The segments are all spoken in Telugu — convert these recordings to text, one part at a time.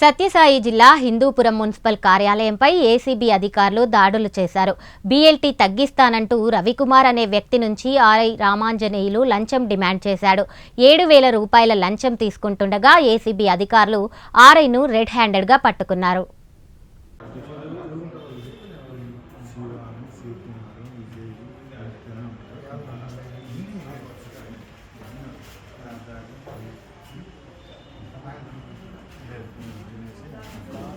సత్యసాయి జిల్లా హిందూపురం మున్సిపల్ కార్యాలయంపై ఏసీబీ అధికారులు దాడులు చేశారు. బీఎల్టీ తగ్గిస్తానంటూ రవికుమార్ అనే వ్యక్తి నుంచి ఆర్ఐ రామాంజనేయులు లంచం డిమాండ్ చేశాడు. ఏడు వేల రూపాయల లంచం తీసుకుంటుండగా ఏసీబీ అధికారులు ఆర్ఐను రెడ్ హ్యాండెడ్గా పట్టుకున్నారు.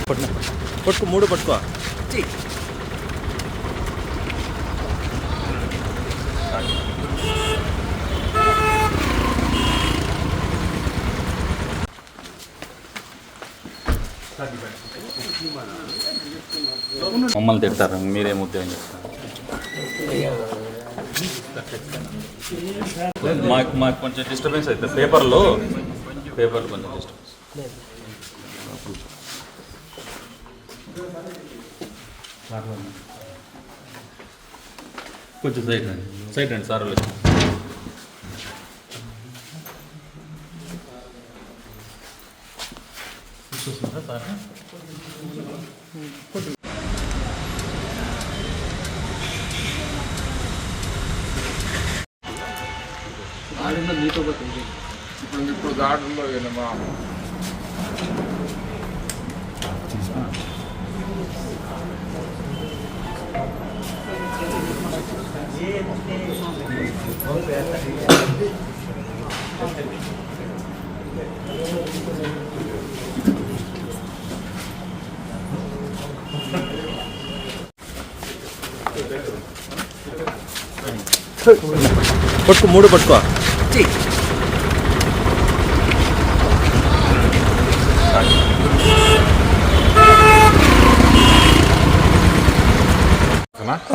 పట్టుకో పట్టుకో మూడు పట్టుకో మమ్మల్ని తిడతారు మీరేం ఉద్యోగం చెప్తారు మాకు మాకు కొంచెం డిస్టర్బెన్స్ అవుతుంది పేపర్లో పేపర్లో కొంచెం డిస్టర్బెన్స్ కొంచెం సైడ్ రండి. సైడ్ రండి సార్ వాళ్ళు. చూస్తున్నారా సార్. ఇప్పుడు దాడుల్లో ఏమో పట్టుకో మూడు పట్టుకో.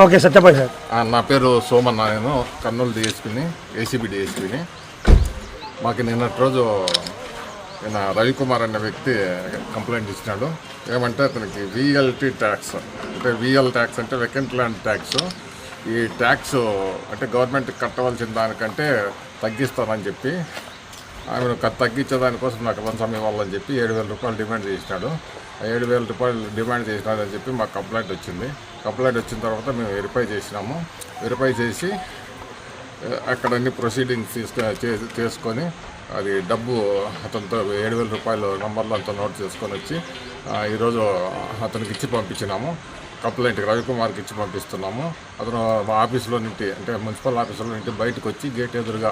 Okay Satyapai sir. నా పేరు సోమన్న నేను కర్నూలు డిఎస్పీని ఏసీబీ డిఎస్పీని మాకు నిన్నటి రోజు ఈయన రవికుమార్ అనే వ్యక్తి కంప్లైంట్ ఇచ్చినాడు. ఏమంటే అతనికి విఎల్టీ ట్యాక్స్ అంటే విఎల్ ట్యాక్స్ అంటే వెకెంట్ ల్యాండ్ ట్యాక్స్ ఈ ట్యాక్స్ అంటే గవర్నమెంట్ కట్టవలసిన దానికంటే తగ్గిస్తానని చెప్పి ఆమెను క- తగ్గించే దానికోసం నాకు లంచం ఇవ్వాలని చెప్పి ఏడు వేల రూపాయలు డిమాండ్ చేసినాడు. ఆ ఏడు వేల రూపాయలు డిమాండ్ చేసినాడని చెప్పి మాకు కంప్లైంట్ వచ్చింది. కంప్లైంట్ వచ్చిన తర్వాత మేము వెరిఫై చేసినాము. వెరిఫై చేసి అక్కడ అన్ని ప్రొసీడింగ్స్ తీసుకు చే- చేసుకొని అది డబ్బు అతనితో ఏడు వేల రూపాయలు నంబర్లో అంతా నోట్ చేసుకొని వచ్చి ఈరోజు అతనికి ఇచ్చి పంపించినాము. కంప్లైంట్కి రవికుమార్కి ఇచ్చి పంపిస్తున్నాము. అతను మా ఆఫీస్లో నుండి అంటే మున్సిపల్ ఆఫీసులో నుండి బయటకు వచ్చి గేట్ ఎదురుగా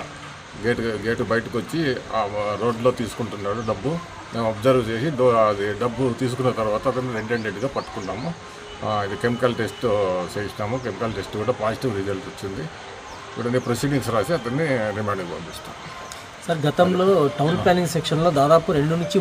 గేట్ గేటు బయటకు వచ్చి రోడ్లో తీసుకుంటున్నాడు డబ్బు. మేము అబ్జర్వ్ చేసి డో అది డబ్బు తీసుకున్న తర్వాత అతను రెడ్ హ్యాండెడ్గా పట్టుకున్నాము ఇది కెమికల్ టెస్ట్ చేసినాము. కెమికల్ టెస్ట్ కూడా పాజిటివ్ రిజల్ట్ వచ్చింది. ఇప్పుడు నేను ప్రొసీడింగ్స్ రాసి అతన్ని రిమాండ్కి పంపిస్తాను సార్ గతంలో టౌన్ ప్లానింగ్ సెక్షన్లో దాదాపు రెండు నుంచి